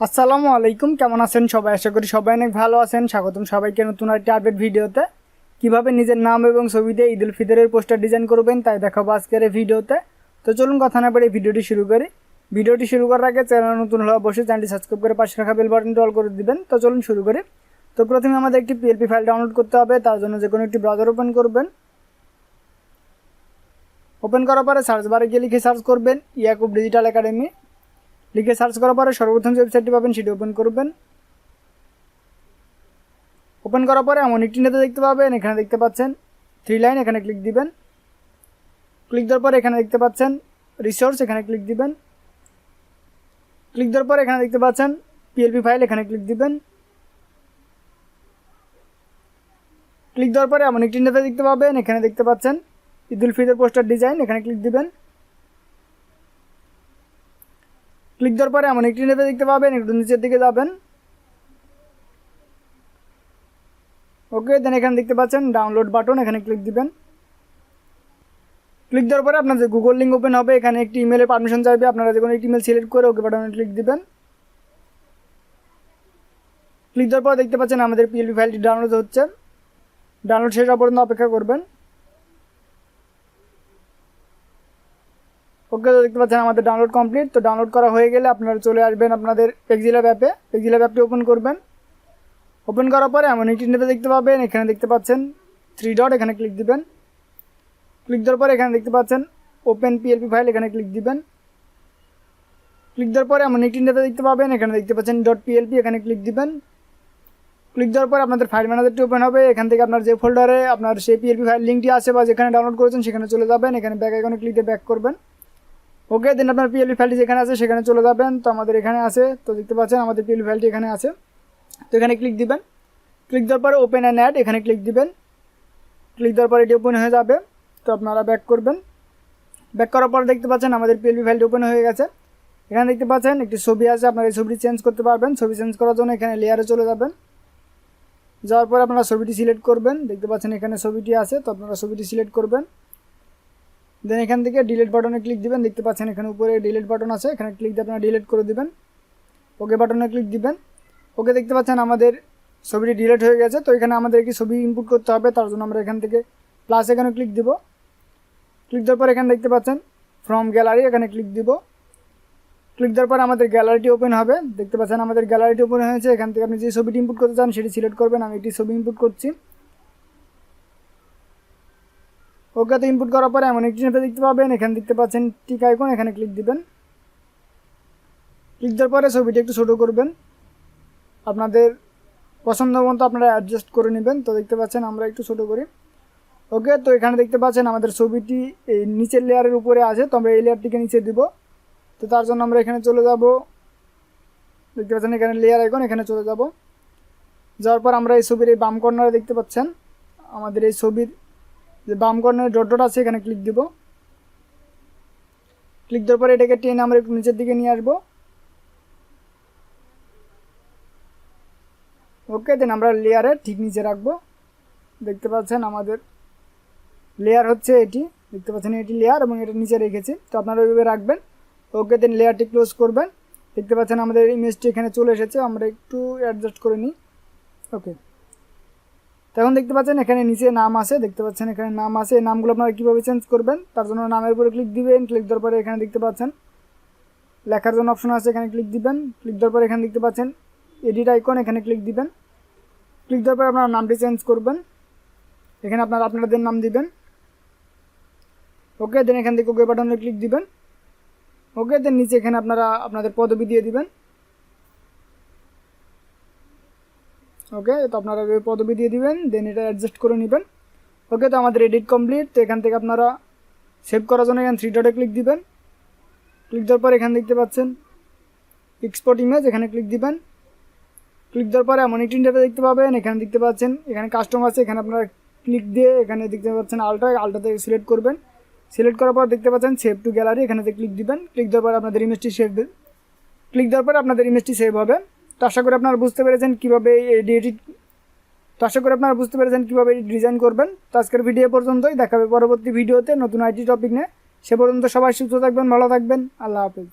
আসসালামু আলাইকুম, কেমন আছেন সবাই? আশা করি সবাই অনেক ভালো আছেন। স্বাগতম সবাইকে নতুন একটি আপডেট ভিডিওতে। কীভাবে নিজের নাম এবং ছবি দিয়ে ঈদ উল ফিতরের পোস্টার ডিজাইন করবেন তাই দেখাবো আজকের এই ভিডিওতে। তো চলুন কথা না বেড়ে ভিডিওটি শুরু করি। ভিডিওটি শুরু করার আগে চ্যানেল নতুন হলে অবশ্যই চ্যানেলটি সাবস্ক্রাইব করে পাশে রাখা বেল বাটনটি অল করে দিবেন। তো চলুন শুরু করি। তো প্রথমে আমাদের একটি পিএলপি ফাইল ডাউনলোড করতে হবে, তার জন্য যে কোনো একটি ব্রাউজার ওপেন করবেন। ওপেন করার পরে সার্চ বারে গিয়ে লিখে সার্চ করবেন, ইয়াকুব ডিজিটাল একাডেমি লিখে সার্চ করার পরে সর্বপ্রথম যে ওয়েবসাইটটি পাবেন সেটি ওপেন করবেন। ওপেন করার পরে এমন একটি নেতা দেখতে পাবেন, এখানে দেখতে পাচ্ছেন থ্রি লাইন এখানে ক্লিক দিবেন। ক্লিক দেওয়ার পরে এখানে দেখতে পাচ্ছেন রিসোর্স এখানে ক্লিক দিবেন। ক্লিক দেওয়ার পরে এখানে দেখতে পাচ্ছেন পিএলপি ফাইল এখানে ক্লিক দিবেন। ক্লিক দেওয়ার পরে এমন একটি নেতা দেখতে পাবেন, এখানে দেখতে পাচ্ছেন ঈদুল ফিতর পোস্টার ডিজাইন এখানে ক্লিক দিবেন। ক্লিক দেওয়ার পরে এমন একটি নেতা দেখতে পাবেন, একটু নিচের দিকে যাবেন। ওকে দেন এখানে দেখতে পাচ্ছেন ডাউনলোড বাটন এখানে ক্লিক দিবেন। ক্লিক দেওয়ার পরে আপনার যে গুগল লিঙ্ক ওপেন হবে, এখানে একটি ইমেলের পারমিশন চাইবে, আপনারা যে কোনো একটি ইমেল সিলেক্ট করে ওকে বাটনে ক্লিক দিবেন। ক্লিক দেওয়ার পর দেখতে পাচ্ছেন আমাদের পিএলপি ফাইলটি ডাউনলোড হচ্ছে। ডাউনলোড শেষ হওয়া পর্যন্ত অপেক্ষা করবেন। ওকে দেখতে পাচ্ছেন আমাদের ডাউনলোড কমপ্লিট তো ডাউনলোড করা হয়ে গেলে আপনারা চলে আসবেন আপনাদের পেক্সিলাব অ্যাপে পেক্সিলাব অ্যাপটি ওপেন করবেন। ওপেন করার পরে এমন নেতা দেখতে পাবেন। এখানে দেখতে পাচ্ছেন থ্রি ডট এখানে ক্লিক দিবেন। ক্লিক দেওয়ার পরে এখানে দেখতে পাচ্ছেন ওপেন পিএলপি ফাইল এখানে ক্লিক দিবেন। ক্লিক দেওয়ার পরে এমন নেতা দেখতে পাবেন। এখানে দেখতে পাচ্ছেন ডট পিএলপি এখানে ক্লিক দিবেন। ক্লিক দেওয়ার পরে আপনাদের ফাইল ম্যানেজারটি ওপেন হবে। এখান থেকে আপনার যে ফোল্ডারে আপনার সেই পিএলপি ফাইল লিঙ্কটি আছে বা যেখানে ডাউনলোড করেছেন, সেখানে চলে যাবেন। এখানে ব্যাক আইকনে ক্লিক ব্যাক করবেন। ওকে দেন আপনার পিএলপি ফাইলটি যেখানে আছে সেখানে চলে যাবেন। তো আমাদের এখানে আছে, তো দেখতে পাচ্ছেন আমাদের পিএলপি ফাইলটি এখানে আছে। তো এখানে ক্লিক দিবেন। ক্লিক দেওয়ার পরে ওপেন অ্যান্ড অ্যাড এখানে ক্লিক দিবেন। ক্লিক দেওয়ার পরে এটি ওপেন হয়ে যাবে। তো আপনারা ব্যাক করবেন। ব্যাক করার পর দেখতে পাচ্ছেন আমাদের পিএলপি ফাইলটি ওপেন হয়ে গেছে। এখানে দেখতে পাচ্ছেন একটি ছবি আছে, আপনারা এই ছবিটি চেঞ্জ করতে পারবেন। ছবি চেঞ্জ করার জন্য এখানে লেয়ারে চলে যাবেন। যাওয়ার পর আপনারা ছবিটি সিলেক্ট করবেন। দেখতে পাচ্ছেন এখানে ছবিটি আছে, তো আপনারা ছবিটি সিলেক্ট করবেন। দেন এখান থেকে ডিলিট বাটনে ক্লিক দিবেন, দেখতে পাচ্ছেন এখানে উপরে ডিলিট বাটন আছে, এখানে ক্লিক দিয়ে আপনারা ডিলিট করে দিবেন। ওকে বাটনে ক্লিক দিবেন। ওকে দেখতে পাচ্ছেন আমাদের ছবিটি ডিলিট হয়ে গেছে, তো এখানে আমাদের কি ছবি ইনপুট করতে হবে, তার জন্য আমরা এখান থেকে প্লাস এখানে ক্লিক দিব। ক্লিক দেওয়ার পর এখানে দেখতে পাচ্ছেন ফ্রম গ্যালারি এখানে ক্লিক দিব। ক্লিক দেওয়ার পর আমাদের গ্যালারিটি ওপেন হবে। দেখতে পাচ্ছেন আমাদের গ্যালারিটি ওপেন হয়েছে, এখান থেকে আপনি যে ছবিটি ইনপুট করতে চান সেটি সিলেক্ট করবেন, আমি একটি ছবি ইনপুট করছি। ওকে তো ইনপুট করার পরে এমন একটি নেতা দেখতে পাবেন। এখানে দেখতে পাচ্ছেন টিক আইকন এখানে ক্লিক দিবেন। ক্লিক দেওয়ার পরে ছবিটি একটু ছোটো করবেন। আপনাদের পছন্দ মতো আপনারা অ্যাডজাস্ট করে নেবেন। তো দেখতে পাচ্ছেন আমরা একটু ছোটো করি। ওকে, তো এখানে দেখতে পাচ্ছেন আমাদের ছবিটি এই নিচের লেয়ারের উপরে আছে। তো আমরা এই লেয়ারটিকে নিচে দিব। তো তার জন্য আমরা এখানে চলে যাব। দেখতে পাচ্ছেন এখানে লেয়ার আইকন এখানে চলে যাব। যাওয়ার পর আমরা এই ছবির এই বাম কর্নারে দেখতে পাচ্ছেন। আমাদের এই ছবির যে বাম কর্নারে ডট ডট আছে, এখানে ক্লিক দিব। ক্লিক দেওয়ার পরে এটাকে টেনে আমরা একটু নিচের দিকে নিয়ে আসব। ওকে দেন আমরা লেয়ারে ঠিক নিচে রাখব। দেখতে পাচ্ছেন আমাদের লেয়ার হচ্ছে এটি। দেখতে পাচ্ছেন এটি লেয়ার এবং এটা নিচে রেখেছি। তো আপনারা ওইভাবে রাখবেন। ওকে দেন লেয়ারটি ক্লোজ করবেন। দেখতে পাচ্ছেন আমাদের ইমেজটি এখানে চলে এসেছে। আমরা একটু অ্যাডজাস্ট করে নিই। ওকে তখন দেখতে পাচ্ছেন এখানে নিচে নাম আছে, দেখতে পাচ্ছেন এখানে নাম আছে, নামগুলো আপনারা কীভাবে চেঞ্জ করবেন, তার জন্য নামের উপরে ক্লিক দিবেন ক্লিক দেওয়ার পরে এখানে দেখতে পাচ্ছেন লেখার জন্য অপশন আছে, এখানে ক্লিক দিবেন ক্লিক দেওয়ার পরে এখানে দেখতে পাচ্ছেন এডিট আইকন এখানে ক্লিক দিবেন। ক্লিক দেওয়ার পরে আপনার নামটি চেঞ্জ করবেন, এখানে আপনারা আপনাদের নাম দিবেন। ওকে দেন এখান থেকে ওকে বাটনে ক্লিক দিবেন। ওকে দেন নিচে এখানে আপনারা আপনাদের পদবি দিয়ে দিবেন। ওকে তো আপনারা ওই পদবি দিয়ে দিবেন দেন এটা অ্যাডজাস্ট করে নেবেন। ওকে তো আমাদের এডিট কমপ্লিট তো এখান থেকে আপনারা সেভ করার জন্য এখানে থ্রি ডটে ক্লিক দিবেন। ক্লিক দেওয়ার পর এখানে দেখতে পাচ্ছেন এক্সপোর্ট ইমেজ এখানে ক্লিক দিবেন। ক্লিক দেওয়ার পরে এমন একটি ইন্টারভিউ দেখতে পাবেন, এখানে দেখতে পাচ্ছেন, এখানে কাস্টম আছে, এখানে আপনারা ক্লিক দিয়ে এখানে দেখতে পাচ্ছেন আলটা আলটাতে সিলেক্ট করবেন। সিলেক্ট করার পর দেখতে পাচ্ছেন সেভ টু গ্যালারি এখানেতে ক্লিক দিবেন। ক্লিক দেওয়ার পর আপনাদের ইমেজটি সেভ ক্লিক দেওয়ার পর আপনাদের ইমেজটি সেভ হবে। আশা করি আপনারা বুঝতে পেরেছেন কীভাবে এডিট তো আশা করি আপনারা বুঝতে পেরেছেন কীভাবে ডিজাইন করবেন। তো আজকের ভিডিও পর্যন্তই। দেখাবে পরবর্তী ভিডিওতে নতুন আইটি টপিক নিয়ে। সে পর্যন্ত সবাই সুস্থ থাকবেন, ভালো থাকবেন। আল্লাহ হাফেজ।